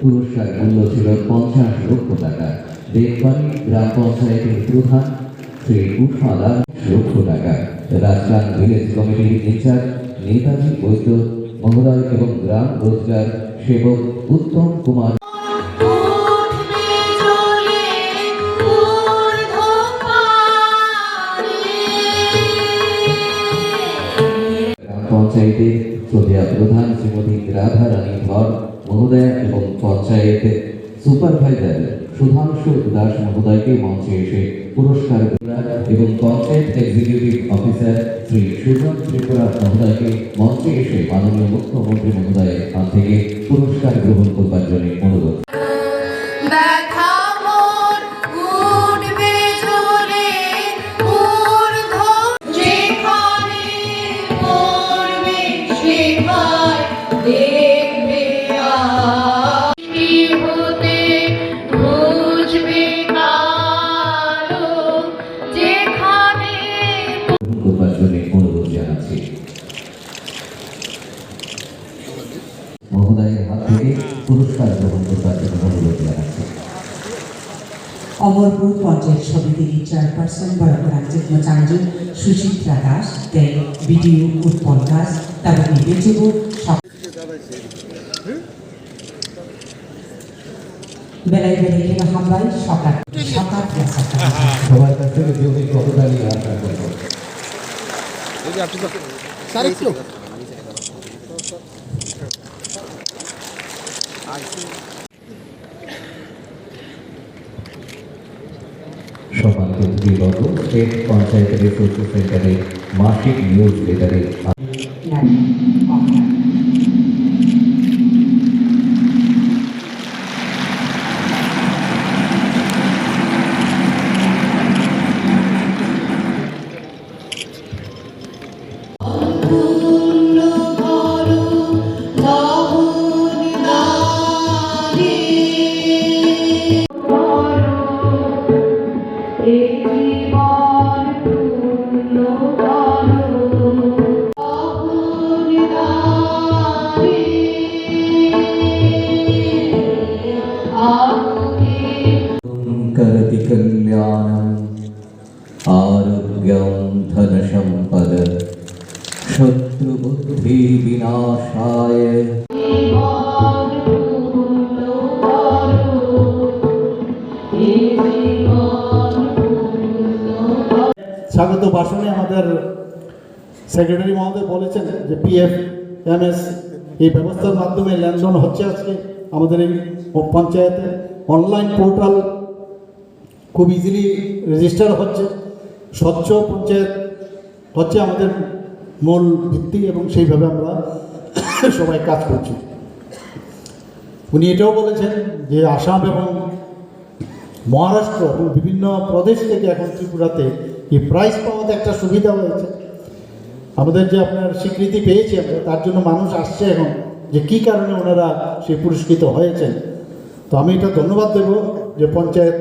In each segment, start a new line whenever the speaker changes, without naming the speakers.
পুরস্কার মূল্য ছিল পঞ্চাশ লক্ষ টাকা। দেববাড়ি গ্রাম পঞ্চায়েতের প্রধান শ্রী উষা দাস লক্ষ নেতাজি বৈদ্য মহোদয় এবং গ্রাম রোজগার সেবক উত্তম কুমার পঞ্চায়েতের সদিয়া প্রধান শ্রীমতী রাধা রানী ধর মহোদয় এবং পঞ্চায়েত সুপারভাইজার সুধাংশু দাস মহোদয়কে মঞ্চে এসে পুরস্কার এবং পঞ্চায়েত এক্সিকিউটিভ অফিসার শ্রী সুজন ত্রিপুরা মহোদয়কে মঞ্চে এসে মাননীয় মুখ্যমন্ত্রী মহোদয়ের হাত থেকে পুরস্কার গ্রহণ করবার জন্য অনুরোধ করবার জন্য অনুরোধ জানাচ্ছি
অমরপুর পঞ্চায়েত সমিতির চেয়ারপারসন বরকরাঞ্চিত্মাচার্য সুচিত্রা দাস দেন বিডিও উৎপল দাস তারা নির্দেশক বেলায় বেলায় হামলায় সকাল সকাল
সবার কাছ থেকে যদি কতটা নিয়ে আশা করব সম্মানিত অতিথিবর্গ স্টেট পঞ্চায়েত রিসোর্স সেন্টারের মাসিক নিউজ লেটারে
জ্ঞান ধন সম্পদ
স্বাগত, ভাষণে আমাদের সেক্রেটারি মহোদয় বলেছেন যে পিএফ এমএস এই ব্যবস্থার মাধ্যমে লেনদেন হচ্ছে আজকে আমাদের এই পঞ্চায়েতে। অনলাইন পোর্টাল খুব ইজিলি রেজিস্টার হচ্ছে। স্বচ্ছ পঞ্চায়েত হচ্ছে আমাদের মূল ভিত্তি এবং সেইভাবে আমরা সবাই কাজ করছি। উনি এটাও বলেছেন যে আসাম এবং মহারাষ্ট্র এবং বিভিন্ন প্রদেশ থেকে এখন ত্রিপুরাতে এই প্রাইজ পাওয়াতে একটা সুবিধা হয়েছে। আমাদের যে আপনার স্বীকৃতি পেয়েছি আমরা, তার জন্য মানুষ আসছে এখন যে কী কারণে ওনারা সে পুরস্কৃত হয়েছেন। তো আমি এটা ধন্যবাদ দেব যে পঞ্চায়েত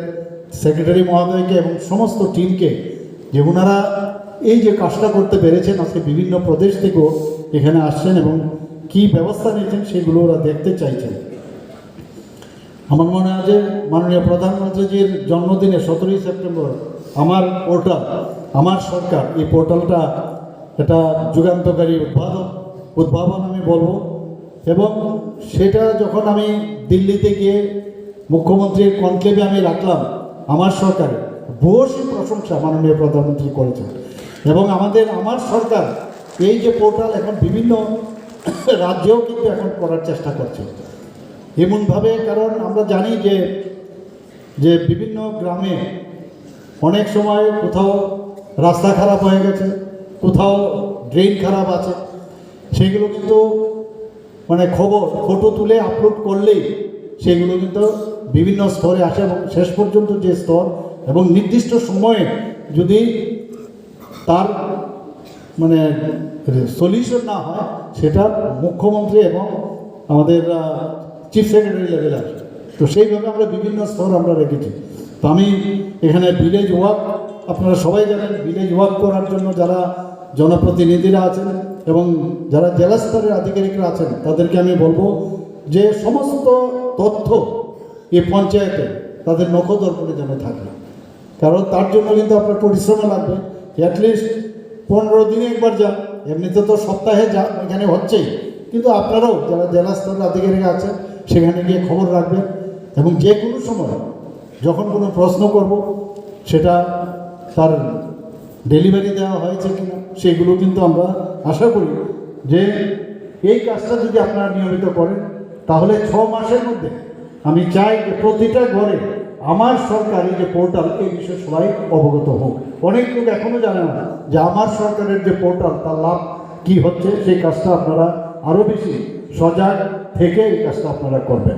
সেক্রেটারি মহোদয়কে এবং সমস্ত টিমকে যে ওনারা এই যে কাজটা করতে পেরেছেন, আজকে বিভিন্ন প্রদেশ থেকেও এখানে আসছেন এবং কী ব্যবস্থা নিয়েছেন সেগুলো ওরা দেখতে চাইছেন। আমার মনে হয় যে মাননীয় প্রধানমন্ত্রীজির জন্মদিনে সতেরোই সেপ্টেম্বর আমার পোর্টাল, আমার সরকার এই পোর্টালটা এটা যুগান্তকারী উদ্ভাবন উদ্ভাবন আমি বলব এবং সেটা যখন আমি দিল্লিতে গিয়ে মুখ্যমন্ত্রীর কনক্লেভে আমি রাখলাম আমার সরকার বসে প্রশংসা মাননীয় প্রধানমন্ত্রী করেছেন। এবং আমাদের, আমার সরকার এই যে পোর্টাল এখন বিভিন্ন রাজ্যেও কিন্তু এখন করার চেষ্টা করছে। এমনভাবে কারণ আমরা জানি যে যে বিভিন্ন গ্রামে অনেক সময় কোথাও রাস্তা খারাপ হয়ে গেছে, কোথাও ড্রেন খারাপ আছে। সেগুলো কিন্তু মানে খবর, ফটো তুলে আপলোড করলেই সেগুলো কিন্তু বিভিন্ন স্তরে আসে এবং শেষ পর্যন্ত যে স্তর এবং নির্দিষ্ট সময়ে যদি তার মানে সলিউশন না হয়, সেটা মুখ্যমন্ত্রী এবং আমাদের চিফ সেক্রেটারি লেভেলে আসে তো সেইভাবে আমরা বিভিন্ন স্তর আমরা রেখেছি। তো আমি এখানে ভিলেজ ওয়ার্ক আপনারা সবাই জানেন ভিলেজ ওয়ার্ক করার জন্য যারা জনপ্রতিনিধিরা আছেন এবং যারা জেলা স্তরের আধিকারিকরা আছেন, তাদেরকে আমি বলব যে সমস্ত তথ্য এই পঞ্চায়েতে তাদের নখদর্পণে যেন থাকে। কারণ তার জন্য কিন্তু আপনার পরিশ্রম লাগবে। অ্যাটলিস্ট পনেরো দিনে একবার যান। এমনিতে তো সপ্তাহে যা এখানে হচ্ছেই। কিন্তু আপনারাও যারা জেলা স্তরের আধিকারিক আছেন, সেখানে গিয়ে খবর রাখবেন এবং যে কোনো সময় যখন কোনো প্রশ্ন করব, সেটা তার ডেলিভারি দেওয়া হয়েছে কিনা, সেগুলো কিন্তু আমরা আশা করি যে এই কাজটা যদি আপনারা নিয়মিত করেন, তাহলে ছ মাসের মধ্যে আমি চাই যে প্রতিটা ঘরে আমার সরকারের যে পোর্টাল, এই বিষয়ে সবাই অবগত হোক। অনেক লোক এখনও জানে না যে আমার সরকারের যে পোর্টাল, তার লাভ কি হচ্ছে, সেই কাজটা আপনারা আরও বেশি সজাগ থেকে এই কাজটা আপনারা করবেন।